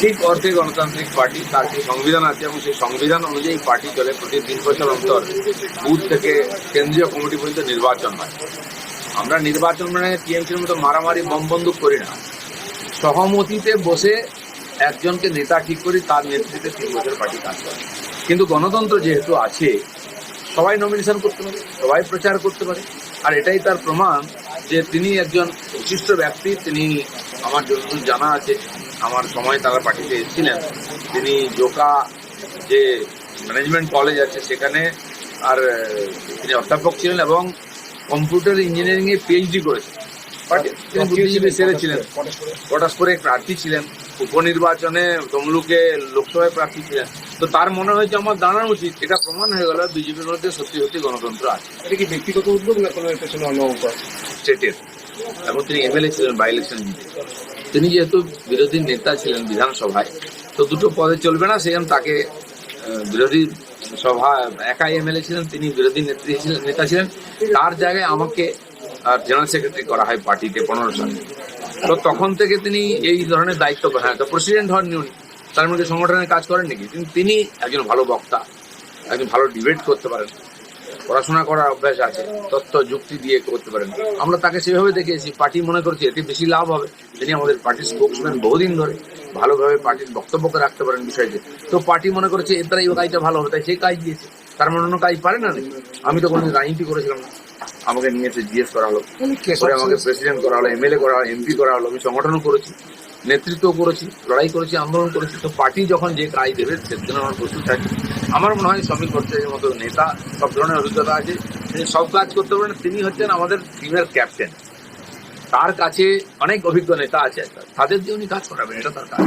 ঠিক অর্থে গণতান্ত্রিক পার্টি তার যে সংবিধান আছে এবং সেই সংবিধান অনুযায়ী পার্টি চলে প্রতি তিন বছর অন্তর বুথ থেকে কেন্দ্রীয় কমিটি পর্যন্ত নির্বাচন হয়। আমরা নির্বাচন মানে টিএমসির মতো মারামারি, বম বন্দুক করি না। সহমতিতে বসে একজনকে নেতা ঠিক করি, তার নেতৃত্বে তিন বছর পার্টি কাজ করে। কিন্তু গণতন্ত্র যেহেতু আছে, সবাই নমিনেশন করতে পারে, সবাই প্রচার করতে পারে। আর এটাই তার প্রমাণ যে তিনি একজন বিশিষ্ট ব্যক্তি, তিনি আমার যতদূর জানা আছে। আমার সময় তারা পার্টিতে এসেছিলেন তিনি জোকা যে ম্যানেজমেন্ট কলেজ আছে সেখানে আর তিনি অধ্যাপক ছিলেন এবং কম্পিউটার ইঞ্জিনিয়ারিং এ পিএইচডি করেছেন। পার্টি তিনি বুদ্ধিজীবী পটাশপুরে প্রার্থী ছিলেন। উপনির্বাচনে তমলুকে লোকসভায় প্রার্থী ছিলেন। তো তার মনে হয়েছে আমার দাঁড়ানো উচিত। এটা প্রমাণ হয়ে গেল বিজেপির মধ্যে সত্যি সত্যি গণতন্ত্র আছে। এটা কি ব্যক্তিগত উদ্যোগ না কোনো পেছনে অন্য স্টেটের এবং তিনি এমএলএ ছিলেন বাই ইলেকশন জিতে তিনি যেহেতু বিরোধী নেতা ছিলেন বিধানসভায়, তো দুটো পদে চলবে না সেখানে তাকে বিরোধী সভা, একাই এমএলএ ছিলেন, তিনি বিরোধী নেত্রী ছিলেন, নেতা ছিলেন। তার জায়গায় আমাকে জেনারেল সেক্রেটারি করা হয় পার্টিতে পনেরো সালে। তো তখন থেকে তিনি এই ধরনের দায়িত্ব হ্যাঁ তো প্রেসিডেন্ট হননি উনি। তার মধ্যে সংগঠনের কাজ করেন নাকি? কিন্তু তিনি একজন ভালো বক্তা, একজন ভালো ডিবেট করতে পারেন। পড়াশোনা করার অভ্যাস আছে তথ্য যুক্তি দিয়ে করতে পারেন। আমরা তাকে সেভাবে দেখেছি পার্টি মনে করছে এতে বেশি লাভ হবে। তিনি আমাদের পার্টির স্পোক্সম্যান বহুদিন ধরে ভালোভাবে পার্টির বক্তব্যকে রাখতে পারেন বিষয়কে তো পার্টি মনে করেছে এর দ্বারা এই কাজটা ভালো হবে। তাই সেই কাজ দিয়েছে। তার মানে অন্য কাজ পারে না আমি তো কোনোদিন রাজনীতি করেছিলাম না। আমাকে নিয়ে এসে জিজ্ঞেস করা হলো। করে আমাকে প্রেসিডেন্ট করা হলো এমএলএ করা হলো এমপি করা হলো আমি সংগঠনও করেছি নেতৃত্ব করেছি লড়াই করেছি আন্দোলন করেছি। তো পার্টি যখন যে কাজ দেবে সেদিন আমার প্রস্তুত থাকি আমার মনে হয় শ্রমিক ভট্টাচার্যের মতো নেতা, সব ধরনের অভিজ্ঞতা আছে। তিনি সব কাজ করতে পারেন। তিনি হচ্ছেন আমাদের টিমের ক্যাপ্টেন তার কাছে অনেক অভিজ্ঞ নেতা আছে তাদের দিয়ে উনি কাজ করাবেন, এটা তার কাজ।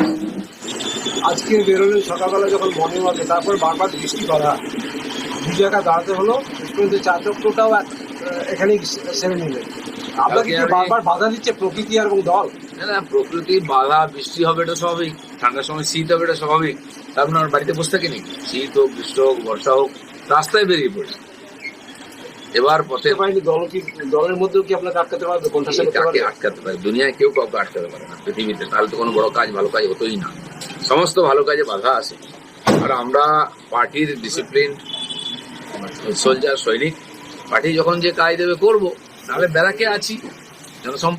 আজকে বেরোলেন সকালবেলা যখন মর্নিং ওয়াকে তারপর বারবার বৃষ্টি করা। দু জায়গায় দাঁড়াতে হলো। পর্যন্ত চার চক্রটাও এখানেই সেরে নিলেন। আপনাকে কি বারবার বাধা দিচ্ছে প্রকৃতি আর দল। না, প্রকৃতি বাধা বৃষ্টি হবে এটা স্বাভাবিক। ঠান্ডার সময় শীত হবে এটা স্বাভাবিক। তার মানে আমার বাড়িতে বসে থাকে নাকি শীত হোক গ্রীষ্ম হোক বর্ষা হোক রাস্তায় বেরিয়ে পড়ি। এবার পথে দেখতে দল কি দলের মধ্যেও কি আপনাকে আটকাতে পারবে? কাকে আটকাতে পারে দুনিয়ায় কেউ কাউকে আটকাতে পারে না। পৃথিবীতে তাহলে তো কোনো বড় কাজ ভালো কাজ হতোই না। সমস্ত ভালো কাজে বাধা আছে। আর আমরা পার্টির ডিসিপ্লিন সোলজার সৈনিক পার্টি যখন যে কাজ দেবে করব। নাহলে ব্যারাকে আছি জনসম্পর্ক